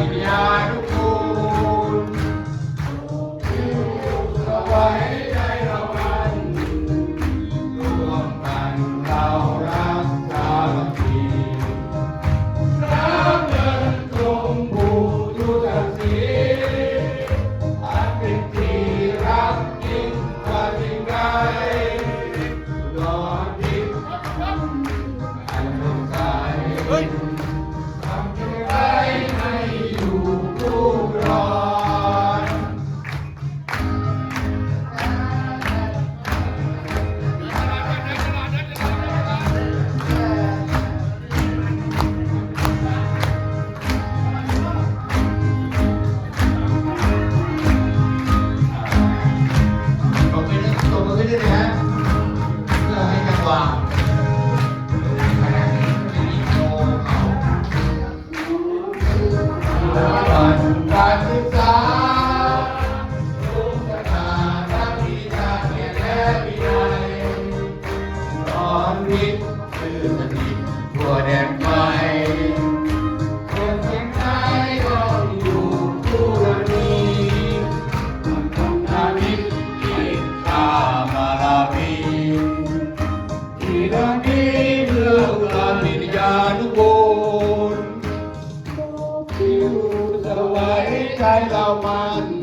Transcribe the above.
วิญญาณุคุณสวายใจเรามันรวมกันเรารักสามัคคีรับเงินตรงบูทุตศีอันเป็นที่รักยิ่งกว่าสิ่งใดรอดิบอันสงสั I'm सर्व एकायला मान?